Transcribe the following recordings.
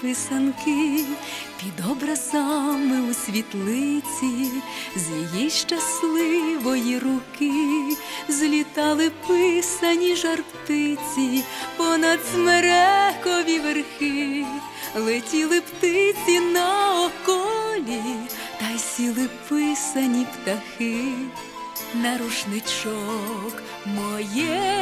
писанки під образами у світлиці, з її щасливої руки злітали писані жарптиці понад смерекові верхи, летіли птиці на околі, та й сіли писані птахи. На рушничок моєї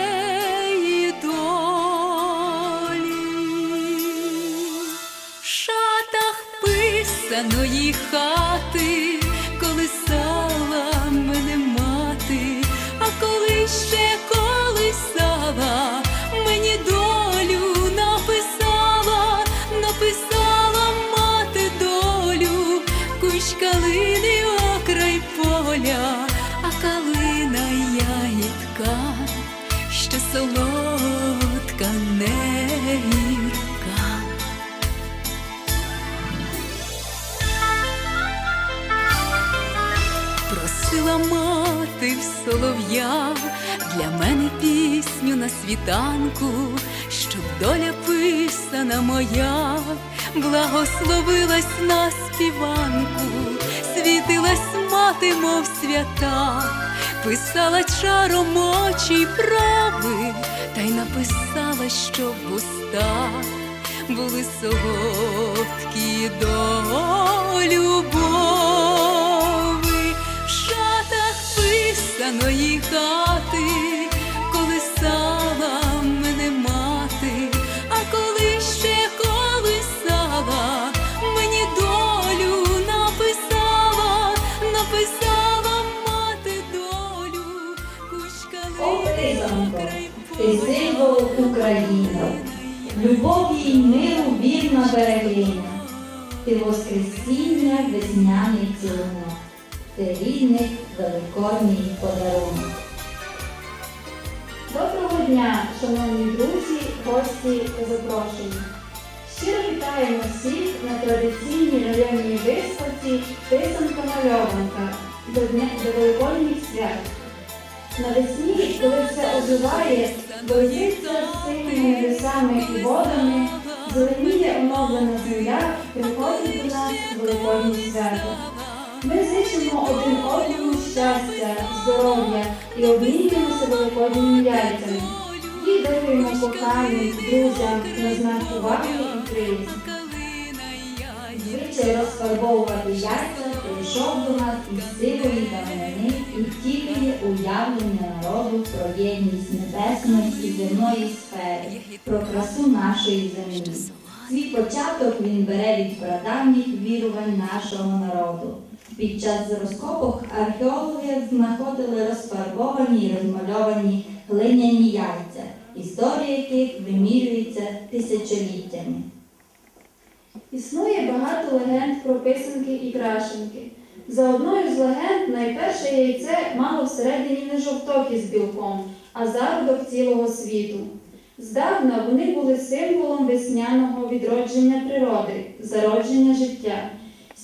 писаної хати колисала мене мати, а коли ще колисала, мені долю написала, написала мати долю, кущ калини окрай поля, а калина ягідка, що солодка для мене пісню на світанку, щоб доля писана моя благословилась на співанку, світилась мати, мов свята, писала чаром очі й прави, та й написала, що вуста були солодкі до любові писаної хати, колисала мене мати, а коли ще колисала, мені долю написала, написала мати долю, кучка Ти символ України, любові й миру вірна берегиня, ти воскресіння весняний цілунок, ти рідний великодній подарунок. Доброго дня, шановні друзі, гості та запрошені. Щиро вітаємо всіх на традиційній районній виставці Писанка мальованка до до Великодніх свят. Навесні, коли все оживає, борзиться з синіми небесами і водами, зеленіє оновлена земля, приходить до нас Великодні свято. Ми зичимо один одному щастя, здоров'я і обмінюємося великодніми яйцями. І даруємо коханим, друзям на знак уваги і приязні. Звичай розфарбовувати яйця прийшов до нас із сивої давнини і втілює уявлення народу про єдність небесної і земної сфери, про красу нашої землі. Свій початок він бере від прадавніх вірувань нашого народу. Під час розкопок археологи знаходили розфарбовані і розмальовані глиняні яйця, історія яких вимірюється тисячоліттями. Існує багато легенд про писанки і крашенки. За одною з легенд найперше яйце мало всередині не жовток із білком, а зародок цілого світу. Здавна вони були символом весняного відродження природи, зародження життя.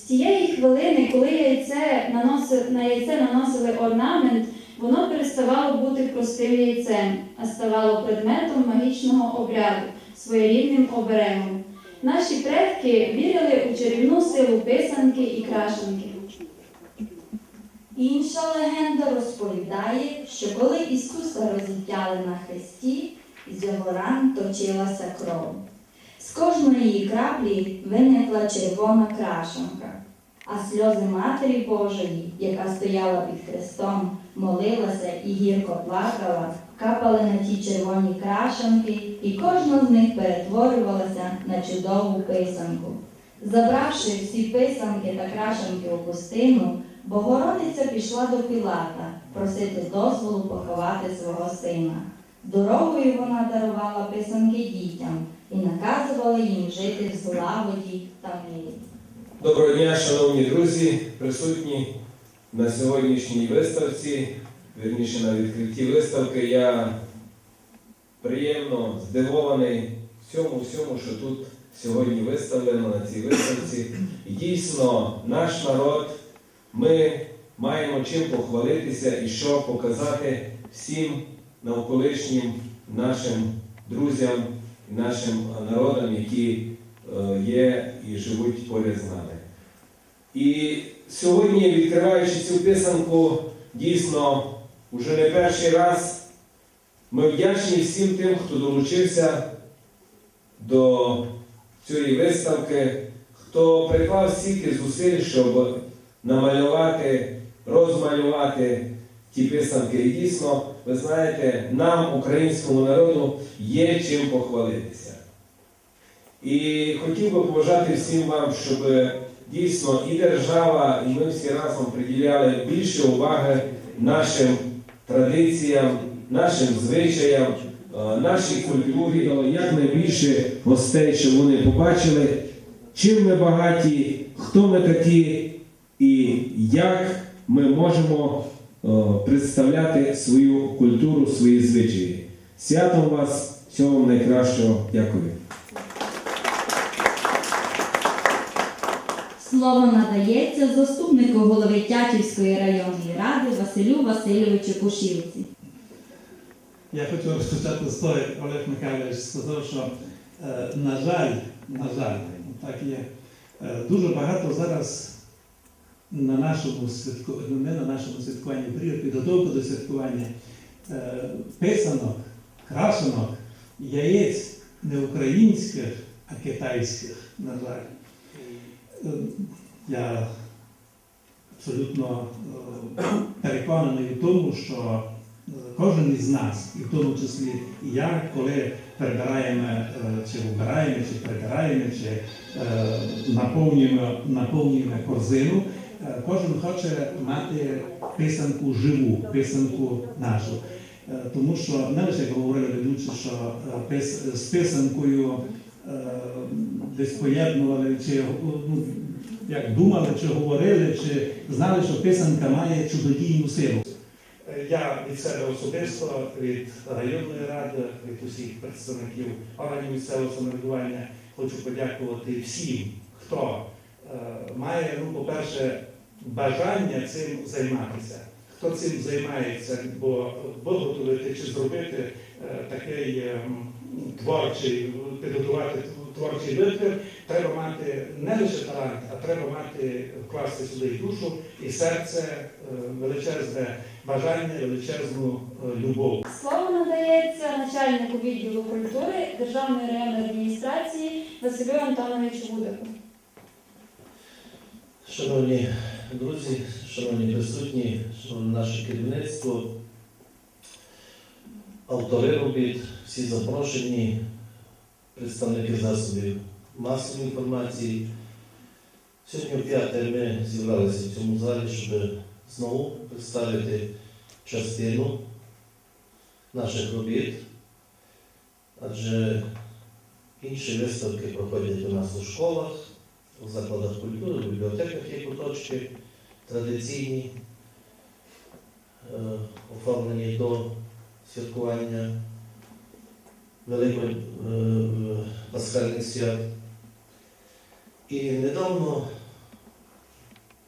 Тієї хвилини, коли яйце наноси- на яйце наносили орнамент, воно переставало бути простим яйцем, а ставало предметом магічного обряду, своєрідним оберегом. Наші предки вірили у чарівну силу писанки і крашенки. Інша легенда розповідає, що коли Ісуса розіп'яли на хресті, з його ран точилася кров. З кожної краплі виникла червона крашенка, а сльози Матері Божої, яка стояла під хрестом, молилася і гірко плакала, капали на ті червоні крашенки, і кожна з них перетворювалася на чудову писанку. Забравши всі писанки та крашенки у пустину, Богородиця пішла до Пілата просити дозволу поховати свого сина. Дорогою вона дарувала писанки дітям наказувала їм жити в злагоді та мирі. Доброго дня, шановні друзі, присутні на сьогоднішній виставці, вірніше на відкритті виставки. Я приємно здивований всьому, всьому, що тут сьогодні виставлено на цій виставці. І дійсно, наш народ, ми маємо чим похвалитися і що показати всім навколишнім нашим друзям і нашим народам, які е, є і живуть поряд з нами. І сьогодні, відкриваючи цю писанку, дійсно, уже не перший раз ми вдячні всім тим, хто долучився до цієї виставки, хто приклав стільки зусиль, щоб намалювати, розмалювати ті писанки. І дійсно, ви знаєте, нам, українському народу, є чим похвалитися. І хотів би побажати всім вам, щоб дійсно і держава, і ми всі разом приділяли більше уваги нашим традиціям, нашим звичаям, е, нашій культурі, якнайбільше гостей, щоб вони побачили, чим ми багаті, хто ми такі і як ми можемо е, представляти свою культуру, свої звичаї. Святом вас, всього вам найкращого. Дякую. Слово надається заступнику голови Тячівської районної ради Василю Васильовичу Кушівці. Я хочу розпочати з того, як Олег Михайлович сказав, що, е, на жаль, на жаль, так є. Е, дуже багато зараз на нашому святку, ну, не на нашому святкуванні, період підготовки до святкування е, писанок, крашенок, яєць не українських, а китайських, на жаль. Е, Я абсолютно е, переконаний в тому, що кожен із нас, і в тому числі і я, коли прибираємо, чи вбираємо, чи прибираємо, чи наповнюємо, наповнюємо корзину, кожен хоче мати писанку живу, писанку нашу. Е, Тому що не лише говорили ведучі, що е, з писанкою е, десь поєднували, чи ну, як думали, чи говорили, чи знали, що писанка має чудодійну силу. Я від себе особисто, від районної ради, від усіх представників органів місцевого самоврядування хочу подякувати всім, хто е, має, ну, по-перше, бажання цим займатися. Хто цим займається, бо виготовити чи зробити е, такий е, творчий, підготувати творчий витвір, треба мати не лише талант, а треба мати вкласти сюди і душу, і серце, е, величезне бажання, величезну е, любов. Слово надається начальнику відділу культури Державної районної адміністрації Василю Антоновичу Гудику. Шановні друзі, шановні присутні, шановне наше керівництво, автори робіт, всі запрошені, представники засобів масової інформації. Сьогодні о п'яте ми зібралися в цьому залі, щоб знову представити частину наших робіт, адже інші виставки проходять у нас у школах у закладах культури, бібліотеках є куточки традиційні, е, оформлені до святкування Великої е, Пасхальних свят. І недавно,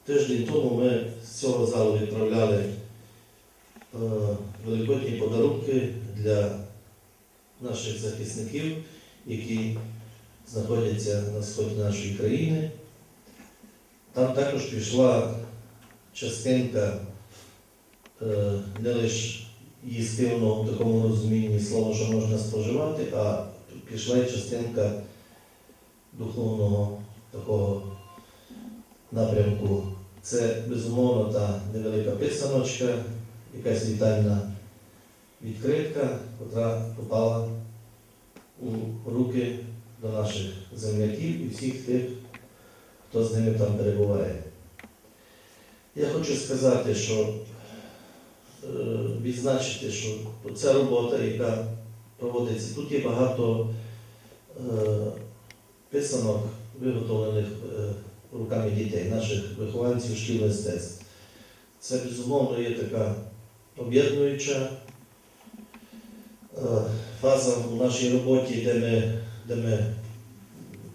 тиждень тому, ми з цього залу відправляли е, великодні подарунки для наших захисників, які знаходяться на сході нашої країни. Там також пішла частинка е, не лише їстивного в такому розумінні слова, що можна споживати, а пішла й частинка духовного такого напрямку. Це безумовно та невелика писаночка, якась вітальна відкритка, яка попала у руки до наших земляків і всіх тих, хто з ними там перебуває. Я хочу сказати, що е, відзначити, що ця робота, яка проводиться, тут є багато е, писанок, виготовлених е, руками дітей, наших вихованців шкіл мистецтв. Це, безумовно, є така об'єднуюча фаза в нашій роботі, де ми, де ми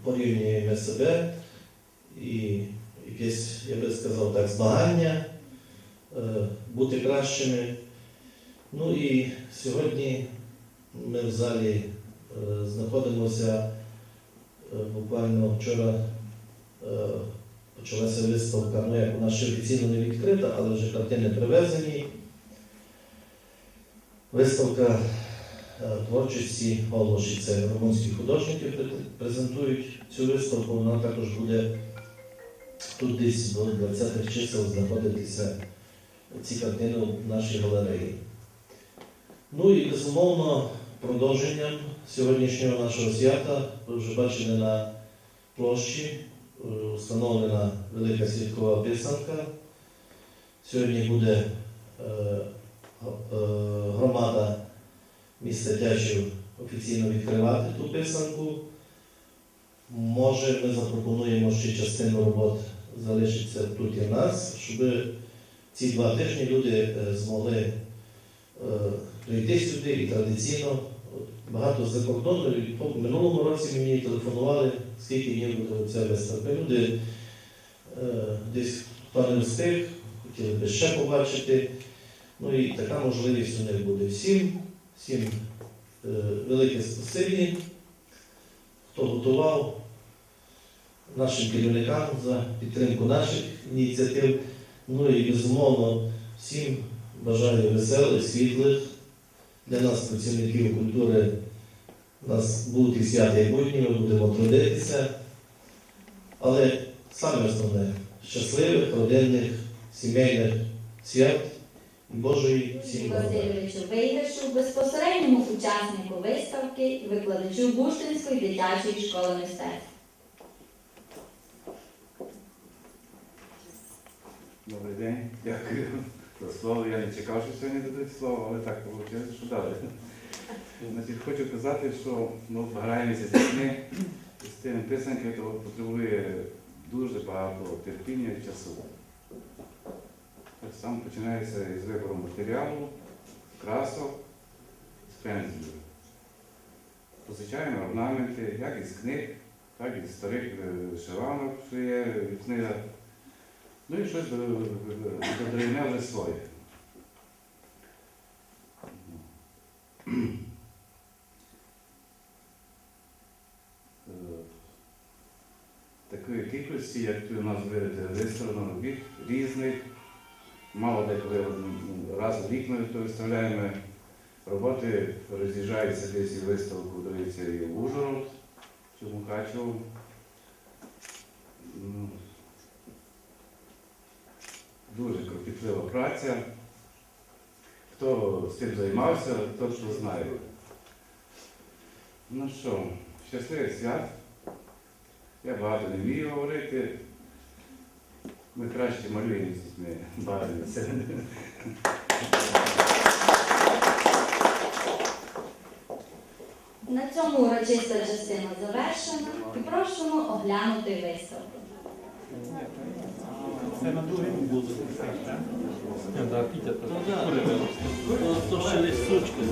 порівнюємо себе і якесь, я би сказав так, змагання, е, бути кращими. Ну і сьогодні ми в залі е, знаходимося Е, Буквально вчора почалася виставка, ну як вона ще офіційно не відкрита, але вже картини привезені. Виставка творчості Олоші, це румунські художники презентують цю виставку. Вона також буде тут десь до 20-х чисел знаходитися ці картини в нашій галереї. Ну і безумовно, продовженням сьогоднішнього нашого свята, ви вже бачили на площі, е, встановлена велика святкова писанка. Сьогодні буде е, е, громада міста Тячів офіційно відкривати ту писанку. Може, ми запропонуємо ще частину робот залишиться тут і в нас, щоб ці два тижні люди е, змогли е, прийти сюди і традиційно. Багато з-за кордону. минулому році мені телефонували, скільки днів буде ця виставка. Люди е, десь хто не встиг, хотіли би ще побачити. Ну і така можливість у них буде всім. Всім велике спасибі, хто готував нашим керівникам за підтримку наших ініціатив. Ну і безумовно всім бажаю веселих, світлих. Для нас, працівників культури, у нас будуть і свята і будні, ми будемо трудитися. Але саме основне щасливих, родинних, сімейних свят Божої благодаті. Васильовичу Вейгашу, безпосередньому учаснику виставки і викладачу Буштинської дитячої школи мистецтв. Добрий день, дякую за слово. Я не чекав, що сьогодні дадуть слово, але так вийшло, що дали. Значить, хочу казати, що ну, граємося з дітьми, з тими писанки, то потребує дуже багато терпіння і часу. Так само починається із вибору матеріалу, красок, з пензлів. Позичаємо орнаменти, як із книг, так і з старих е, що є в книгах. Ну і щось додаємо вже своє. Такої кількості, як у нас видите, виставлено робіт різних. Мало деколи раз в рік ми то виставляємо роботи, роз'їжджаються десь і виставку, дивиться і в Ужгород, чи Мукачево. Ну, Дуже кропітлива праця. Хто з цим займався, точно знає. Ну що, щасливих свят. Я багато не вмію говорити. Ми краще малюємо з дітьми, бавимося. На цьому урочиста частина завершена. І просимо оглянути виставку. То ще лист сучки.